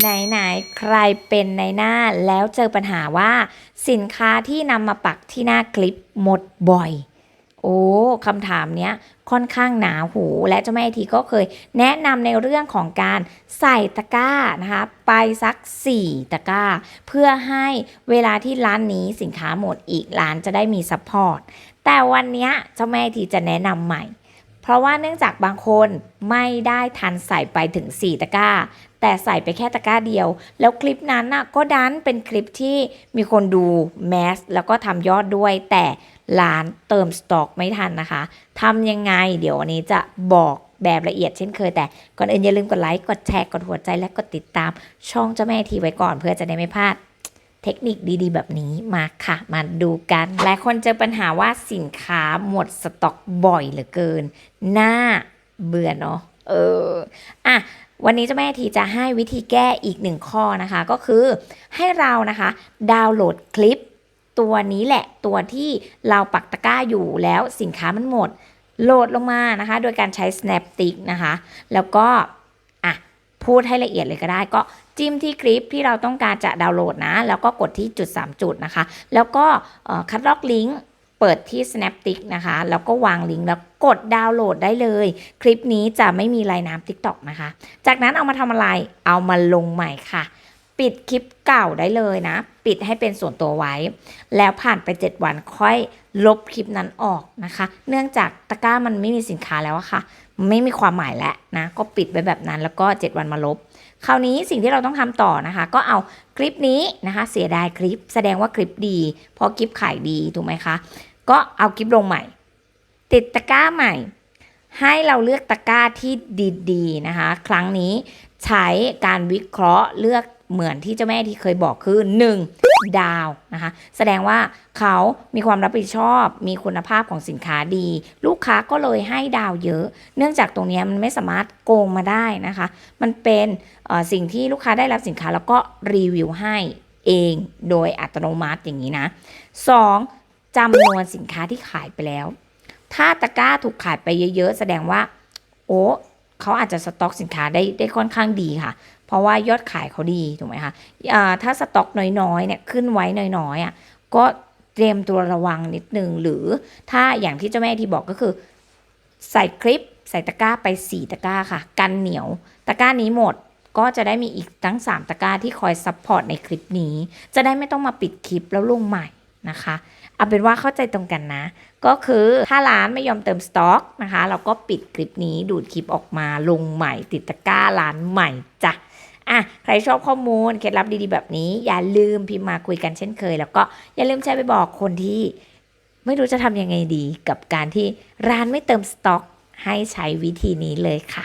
ไหนๆใครเป็นในหน้าแล้วเจอปัญหาว่าสินค้าที่นำมาปักที่หน้าคลิปหมดบ่อย โอ้คำถามเนี้ยค่อนข้างหนาหูและเจ้าแม่ทีก็เคยแนะนำในเรื่องของการใส่ตะกร้านะคะไปสัก 4 ตะกร้า เพื่อให้เวลาที่ร้านนี้สินค้าหมดอีกร้านจะได้มีซัพพอร์ตแต่วันนี้เจ้าแม่ทีจะแนะนำใหม่ ราะว่าเนื่องจากบางคนไม่ได้ทันใส่ไปถึง 4 ตะกร้า แต่ใส่ไปแค่ตะกร้าเดียว แล้วคลิปนั้นน่ะก็ดันเป็นคลิปที่มีคนดูแมสแล้วก็ทำยอดด้วย แต่ร้านเติมสต็อกไม่ทันนะคะทำยังไง เดี๋ยววันนี้จะบอกแบบละเอียดเช่นเคยแต่ก่อนอื่นอย่าลืมกดไลค์กดแชร์กดหัวใจและกดติดตามช่องเจ้าแม่ทีไว้ก่อนเพื่อจะได้ไม่พลาด เทคนิคดีๆ แบบนี้มาค่ะ มาดูกัน หลายคนเจอปัญหาว่าสินค้าหมดสต็อกบ่อยเหลือเกินน่าเบื่อเนาะ เออ อะ วันนี้เจ้าแม่ทีจะให้วิธีแก้อีกหนึ่งข้อนะคะ ก็คือให้เรานะคะ ดาวน์โหลดคลิป ตัวนี้แหละ ตัวที่เราปักตะกร้าอยู่แล้วสินค้ามันหมด โหลดลงมานะคะ โดยการใช้ Snapstick นะคะ แล้วก็ พูดให้ละเอียดเลยก็ได้ ก็จิ้มที่คลิปที่เราต้องการจะดาวน์โหลดนะ แล้วก็กดที่จุด 3 จุดนะคะ แล้วก็คัดลอกลิงก์เปิดที่ Snapstick นะคะ แล้วก็วางลิงก์แล้วกดดาวน์โหลดได้เลย คลิปนี้จะไม่มีลายน้ำ TikTok นะคะ จากนั้นเอามาทำอะไร เอามาลงใหม่ค่ะ ปิดคลิปเก่าได้เลยนะ ปิดให้เป็นส่วนตัวไว้ แล้วผ่านไป 7 วันค่อยลบคลิปนั้นออกนะคะ เนื่องจากตะกร้ามันไม่มีสินค้าแล้วอะค่ะ ไม่มีความหมายแล้วนะ ก็ปิดไว้แบบนั้นแล้วก็ 7 วันมาลบ คราวนี้สิ่งที่เราต้องทำต่อนะคะ ก็เอาคลิปนี้นะคะ เสียดายคลิป แสดงว่าคลิปดี เพราะคลิปขายดีถูกไหมคะ ก็เอาคลิปลงใหม่ ติดตะกร้าใหม่ ให้เราเลือกตะกร้าที่ดีๆนะคะ ครั้งนี้ใช้การวิเคราะห์เลือก เหมือนที่เจ้าแม่ที่เคยบอกคือ 1. ดาวนะคะ แสดงว่าเขามีความรับผิดชอบ มีคุณภาพของสินค้าดี ลูกค้าก็เลยให้ดาวเยอะ เนื่องจากตรงนี้มันไม่สามารถโกงมาได้นะคะ มันเป็นสิ่งที่ลูกค้าได้รับสินค้าแล้วก็รีวิวให้เองโดยอัตโนมัติอย่างนี้นะ 2. จำนวนสินค้าที่ขายไปแล้ว ถ้าตะกร้าถูกขายไปเยอะ ๆ แสดงว่า โอ้ เขาอาจจะสต็อกสินค้าได้ได้ค่อนข้างดีค่ะ เพราะว่ายอดขายเขาดีถูกไหมคะอ่าถ้าสต็อกน้อยๆเนี่ยขึ้นไว้น้อยๆอะก็เตรียมตัวระวังนิดนึงหรือถ้าอย่างที่เจ้าแม่ที่บอกก็คือ ใส่คลิปใส่ตะกร้าไป 4 ตะกร้าค่ะ กันเหนียว ตะกร้านี้หมดก็จะได้มีอีกตั้ง 3 ตะกร้าที่คอยซัพพอร์ตในคลิปนี้ จะได้ไม่ต้องมาปิดคลิปแล้วลงใหม่ นะคะเอาเป็นว่าเข้าใจตรงกันนะ ก็คือถ้าร้านไม่ยอมเติมสต็อกนะคะ เราก็ปิดคลิปนี้ดูดคลิปออกมาลงใหม่ติดตะกร้าร้านใหม่จ้ะอะใครชอบข้อมูลเคล็ดลับดีๆแบบนี้ อย่าลืมพิมพ์มาคุยกันเช่นเคย แล้วก็อย่าลืมแชร์ไปบอกคนที่ ไม่รู้จะทำยังไงดีกับการที่ร้านไม่เติมสต็อก ให้ใช้วิธีนี้เลยค่ะ